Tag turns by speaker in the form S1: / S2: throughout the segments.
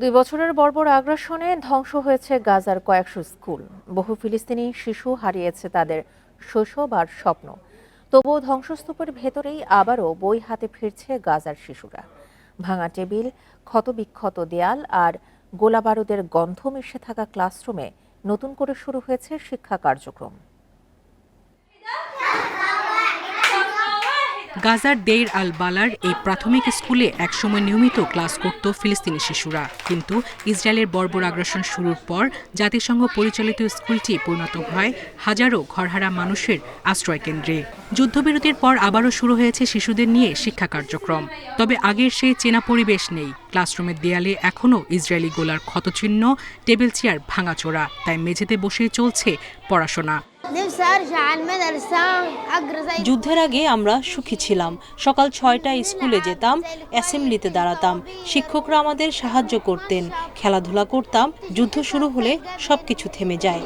S1: দুই বছরের বর্বর আগ্রাসনে ধ্বংস হয়েছে গাজার কয়েকশো স্কুল। বহু ফিলিস্তিনি শিশু হারিয়েছে তাদের শৈশব আর স্বপ্ন। তবুও ধ্বংসস্তূপের ভেতরেই আবারও বই হাতে ফিরছে গাজার শিশুরা। ভাঙা টেবিল, ক্ষতবিক্ষত দেয়াল আর গোলাবারুদের গন্ধ মিশে থাকা ক্লাসরুমে নতুন করে শুরু হয়েছে শিক্ষা কার্যক্রম।
S2: গাজার দেইর আল বালার এই প্রাথমিক স্কুলে একসময় নিয়মিত ক্লাস করত ফিলিস্তিনি শিশুরা। কিন্তু ইসরায়েলের বর্বর আগ্রাসন শুরুর পর জাতিসংঘ পরিচালিত স্কুলটি পরিণত হয় হাজারো ঘরহারা মানুষের আশ্রয় কেন্দ্রে। যুদ্ধবিরতির পর আবারও শুরু হয়েছে শিশুদের নিয়ে শিক্ষা কার্যক্রম। তবে আগের সেই চেনা পরিবেশ নেই। ক্লাসরুমের দেয়ালে এখনও ইসরায়েলি গোলার ক্ষতচিহ্ন, টেবিল চেয়ার ভাঙাচোরা। তাই মেঝেতে বসেই চলছে পড়াশোনা।
S3: যুদ্ধের আগে আমরা সুখী ছিলাম। সকাল ছয়টায় স্কুলে যেতাম অ্যাসেম্বলিতে দাঁড়াতাম। শিক্ষকরা আমাদের সাহায্য করতেন খেলাধুলা করতাম যুদ্ধ শুরু হলে সবকিছু থেমে যায়।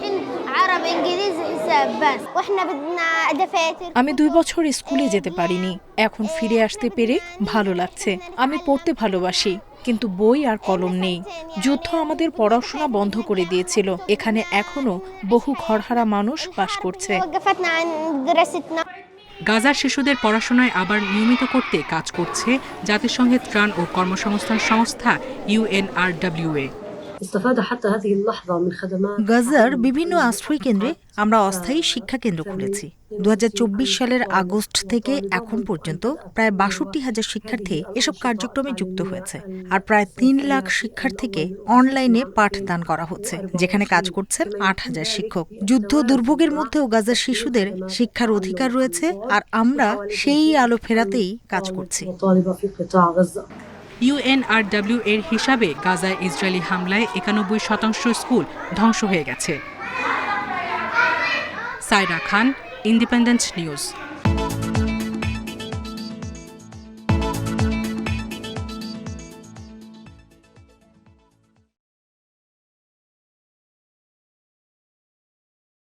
S4: আমি দুই বছর স্কুলে যেতে পারিনি। এখন ফিরে আসতে পেরে ভালো লাগছে। আমি পড়তে ভালোবাসি কিন্তু বই আর কলম নেই। যুদ্ধ আমাদের পড়াশোনা বন্ধ করে দিয়েছিল। এখানে এখনও বহু ঘরহারা মানুষ বাস করছে।
S2: গাজার শিশুদের পড়াশোনায় আবার নিয়মিত করতে কাজ করছে জাতিসংঘের ত্রাণ ও কর্মসংস্থান সংস্থা ইউএনআরডব্লিউএ
S5: গাজার বিভিন্ন আশ্রয় কেন্দ্রে আমরা অস্থায়ী শিক্ষা কেন্দ্র খুলেছি দুহাজার চব্বিশ সালের আগস্ট থেকে এখন পর্যন্ত প্রায় বাষট্টি হাজার শিক্ষার্থী এসব কার্যক্রমে যুক্ত হয়েছে আর প্রায় তিন লাখ শিক্ষার্থীকে অনলাইনে পাঠদান করা হচ্ছে যেখানে কাজ করছেন আট হাজার শিক্ষক যুদ্ধ দুর্ভোগের মধ্যেও গাজার শিশুদের শিক্ষার অধিকার রয়েছে আর আমরা সেই আলো ফেরাতেই কাজ করছি
S2: ইউএনআরডাব্লিউ এর হিসাবে গাজায় ইসরায়েলি হামলায় একানব্বই শতাংশ স্কুল ধ্বংস হয়ে গেছে। সাইরা খান ইন্ডিপেন্ডেন্ট নিউজ